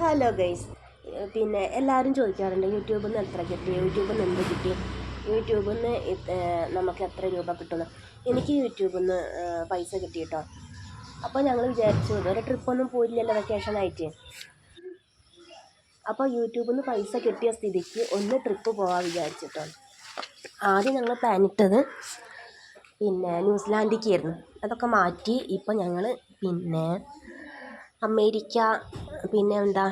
Hello guys പിന്നെ എല്ലാവരും ചോദിക്കാറുണ്ട് യൂട്യൂബിൽ നിന്ന് എത്ര കിട്ടി? യൂട്യൂബിൽ നിന്ന് എന്ത് കിട്ടി? യൂട്യൂബിൽ നിന്ന് നമുക്ക് എത്ര രൂപ കിട്ടുന്നു? എനിക്ക് യൂട്യൂബിൽ നിന്ന് പൈസ കിട്ടി കേട്ടോ അപ്പോൾ ഞങ്ങൾ വിചാരിച്ചു ഒരു ട്രിപ്പൊന്നും പോയില്ലല്ലോ വെക്കേഷൻ ആയിട്ട്. അപ്പോൾ യൂട്യൂബിൽ നിന്ന് പൈസ കിട്ടിയ സ്ഥിതിക്ക് ഒന്ന് ട്രിപ്പ് പോകാൻ വിചാരിച്ചിട്ടോ ആദ്യം ഞങ്ങൾ പ്ലാൻ ഇട്ടത് പിന്നെ ന്യൂസിലാൻഡിലേക്കായിരുന്നു അതൊക്കെ മാറ്റി ഇപ്പോൾ ഞങ്ങൾ പിന്നെ അമേരിക്ക പിന്നെ എന്താ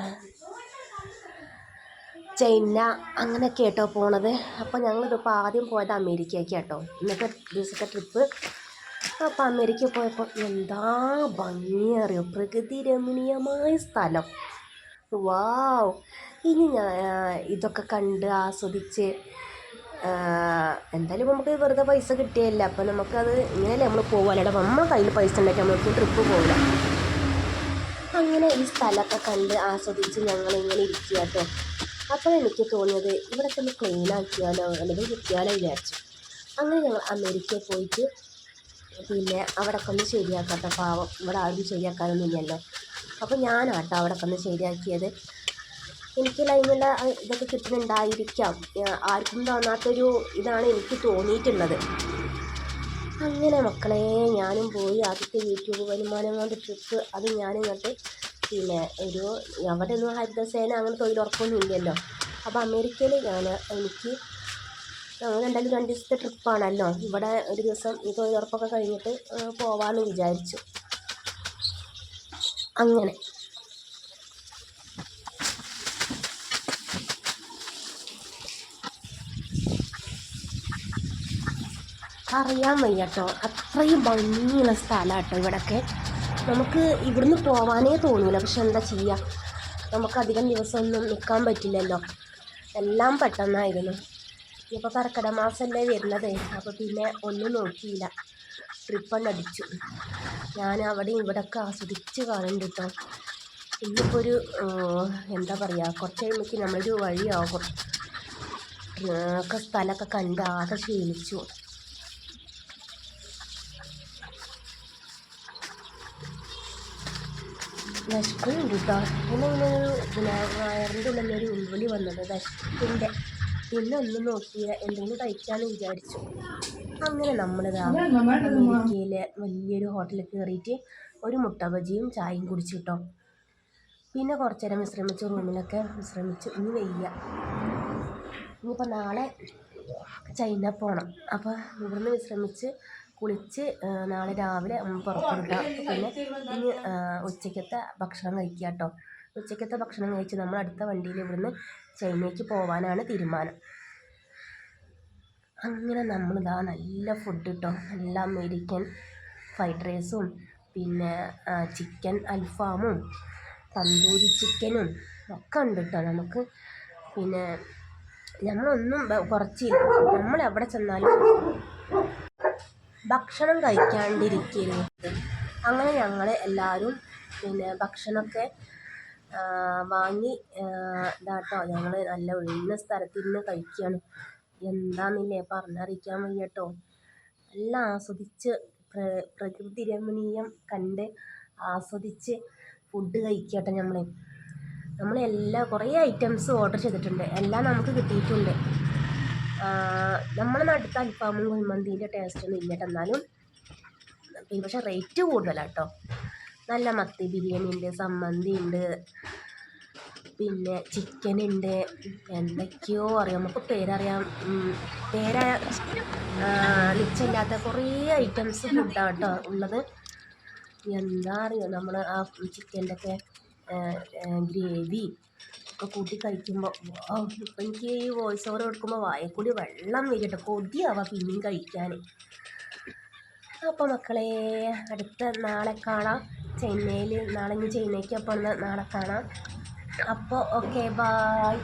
ചൈന അങ്ങനെയൊക്കെ കേട്ടോ പോണത്. അപ്പോൾ ഞങ്ങളിതിപ്പോൾ ആദ്യം പോയത് അമേരിക്കയ്ക്ക് കേട്ടോ ഇന്നത്തെ ദിവസത്തെ ട്രിപ്പ്. അപ്പോൾ അമേരിക്ക പോയപ്പോൾ എന്താ ഭംഗിയറിയോ പ്രകൃതി രമണീയമായ സ്ഥലം. വാവ്. ഇനി ഞാൻ ഇതൊക്കെ കണ്ട് ആസ്വദിച്ച് എന്തായാലും നമുക്ക് വെറുതെ പൈസ കിട്ടിയല്ല അപ്പോൾ നമുക്കത് ഇങ്ങനെയല്ലേ നമ്മൾ പോകുമല്ലോ നമ്മൾ കയ്യിൽ പൈസ ഉണ്ടാക്കി നമ്മൾക്ക് ട്രിപ്പ് പോകില്ല അങ്ങനെ ഈ സ്ഥലമൊക്കെ കണ്ട് ആസ്വദിച്ച് ഞങ്ങൾ ഇങ്ങനെ ഇരിക്കുക കേട്ടോ അപ്പോൾ എനിക്ക് തോന്നിയത് ഇവിടെ തന്നെ ക്ലീൻ ആക്കിയാലോ അല്ലെങ്കിൽ വൃത്തിയാലോ വിചാരിച്ചു. അങ്ങനെ ഞങ്ങൾ അമേരിക്കയിൽ പോയിട്ട് പിന്നെ അവിടെ ഒന്ന് ശരിയാക്കാത്ത പാവം ഇവിടെ ആരും ശരിയാക്കാനൊന്നുമില്ലല്ലോ അപ്പോൾ ഞാനാട്ടോ അവിടെ ഒന്ന് ശരിയാക്കിയത്. എനിക്ക് ലൈനുള്ള ഇതൊക്കെ കിട്ടുന്നുണ്ടായിരിക്കാം. ആർക്കും തോന്നാത്തൊരു ഇതാണ് എനിക്ക് തോന്നിയിട്ടുള്ളത്. അങ്ങനെ മക്കളെ ഞാനും പോയി ആദ്യത്തെ യൂട്യൂബ് വരുമാനം കൊണ്ട് ട്രിപ്പ് അത് ഞാനിങ്ങോട്ട് പിന്നെ ഒരു അവിടെ ഒന്നും ഹരിതസേന അങ്ങനെ തൊഴിലുറപ്പൊന്നും ഇല്ലല്ലോ. അപ്പോൾ അമേരിക്കയിൽ ഞാൻ എനിക്ക് എന്തായാലും രണ്ട് ദിവസത്തെ ട്രിപ്പാണല്ലോ ഇവിടെ ഒരു ദിവസം ഈ തൊഴിലുറപ്പൊക്കെ കഴിഞ്ഞിട്ട് പോവാമെന്ന് വിചാരിച്ചു. അങ്ങനെ. അറിയാൻ വയ്യ കേട്ടോ അത്രയും ഭംഗിയുള്ള സ്ഥലമാണ് കേട്ടോ ഇവിടെയൊക്കെ നമുക്ക് ഇവിടുന്ന് പോവാനേ തോന്നില്ല പക്ഷെ എന്താ ചെയ്യുക നമുക്ക് അധികം ദിവസമൊന്നും നിൽക്കാൻ പറ്റില്ലല്ലോ. എല്ലാം പെട്ടെന്നായിരുന്നു. ഇപ്പോൾ കർക്കിടക മാസമല്ലേ വരുന്നത്. അപ്പോൾ പിന്നെ ഒന്നും നോക്കിയില്ല. ട്രിപ്പ് അടിച്ചു. ഞാൻ അവിടെ ഇവിടെയൊക്കെ ആസ്വദിച്ച് കാണുന്നുണ്ട് കേട്ടോ ഇന്നിപ്പോൾ ഒരു എന്താ പറയുക കുറച്ച് കഴിയുമ്പോഴേക്കും നമ്മളൊരു വഴിയാകും ഒക്കെ സ്ഥലമൊക്കെ കണ്ട് ആകെ ക്ഷീണിച്ചു. വിശക്കുന്നുണ്ട് കേട്ടോ പിന്നെ ഇങ്ങനെ പിന്നെ വയറിന്റെ വന്നത്. വിശപ്പിന്റെ പിന്നെ ഒന്നും നോക്കിയില്ല എന്തെങ്കിലും കഴിക്കാമെന്ന് വിചാരിച്ചു. അങ്ങനെ നമ്മളിതാ രാവിലെ വലിയൊരു ഹോട്ടലിൽ കയറിയിട്ട് ഒരു മുട്ട ബജിയും ചായയും കുടിച്ചു കിട്ടോ പിന്നെ കുറച്ച് നേരം വിശ്രമിച്ച് റൂമിലൊക്കെ വിശ്രമിച്ച്. ഇനി വയ്യ. ഇനിയിപ്പോൾ നാളെ ചൈന പോകണം അപ്പോൾ ഇവിടുന്ന് വിശ്രമിച്ച് കുളിച്ച് നാളെ രാവിലെ പുറപ്പെടുക പിന്നെ ഇനി ഉച്ചയ്ക്കത്തെ ഭക്ഷണം കഴിക്കുക കേട്ടോ ഉച്ചയ്ക്കത്തെ ഭക്ഷണം കഴിച്ച് നമ്മൾ അടുത്ത വണ്ടിയിൽ ഇവിടുന്ന് ചൈനയ്ക്ക് പോകാനാണ് തീരുമാനം. അങ്ങനെ നമ്മൾ നമ്മളിതാ നല്ല ഫുഡ് കിട്ടും നല്ല അമേരിക്കൻ ഫ്രൈഡ് റൈസും പിന്നെ ചിക്കൻ അൽഫാമും തന്തൂരി ചിക്കനും ഒക്കെ ഉണ്ട് കേട്ടോ നമുക്ക്. പിന്നെ നമ്മളൊന്നും കുറച്ചില്ല നമ്മൾ എവിടെ ചെന്നാലും ഭക്ഷണം കഴിക്കാണ്ടിരിക്കരുത് അങ്ങനെ ഞങ്ങൾ എല്ലാവരും പിന്നെ ഭക്ഷണമൊക്കെ വാങ്ങി ഇതാട്ടോ. ഞങ്ങൾ നല്ല ഒഴിഞ്ഞ സ്ഥലത്ത് ഇരുന്ന് കഴിക്കുകയാണ് എന്താണെന്നില്ലേ പറഞ്ഞറിയിക്കാൻ വയ്യട്ടോ. എല്ലാം ആസ്വദിച്ച് പ്രകൃതി രമണീയം കണ്ട് ആസ്വദിച്ച് ഫുഡ് കഴിക്കട്ടെ നമ്മൾ നമ്മൾ എല്ലാ കുറേ ഐറ്റംസ് ഓർഡർ ചെയ്തിട്ടുണ്ട്. എല്ലാം നമുക്ക് കിട്ടിയിട്ടുണ്ട്. നമ്മുടെ നാട്ടിലത്തെ അൽഫാമും കുഴിമന്തീന്റെ ടേസ്റ്റൊന്നും ഇല്ല എന്നാലും. പിന്നെ പക്ഷേ റേറ്റ് കൂടുതലാണ് കേട്ടോ നല്ല മത്തി ബിരിയാണി ഉണ്ട് സമ്മന്തി ഉണ്ട് പിന്നെ ചിക്കൻ ഉണ്ട് എന്തൊക്കെയോ അറിയാം. നമുക്ക് പേരറിയാം പേര ഇല്ലാത്ത കുറേ ഐറ്റംസ് ഫുഡാണ് കേട്ടോ ഉള്ളത്. എന്താ അറിയോ നമ്മൾ ആ ചിക്കന്റെ ഒക്കെ ഗ്രേവി ഒക്കെ കൂട്ടി കഴിക്കുമ്പോൾ ഇപ്പം എനിക്ക് ഈ വോയിസ് ഓവർ കൊടുക്കുമ്പോൾ വായക്കൂടി വെള്ളം വരും കൊതിയാവുക പിന്നെയും കഴിക്കാൻ അപ്പോൾ മക്കളെ അടുത്ത നാളെ കാണാം. ചെന്നൈയിൽ നാളെ ഇനി ചെന്നൈക്ക് അപ്പോൾ നാളെ കാണാം. അപ്പോൾ ഓക്കെ ബായ്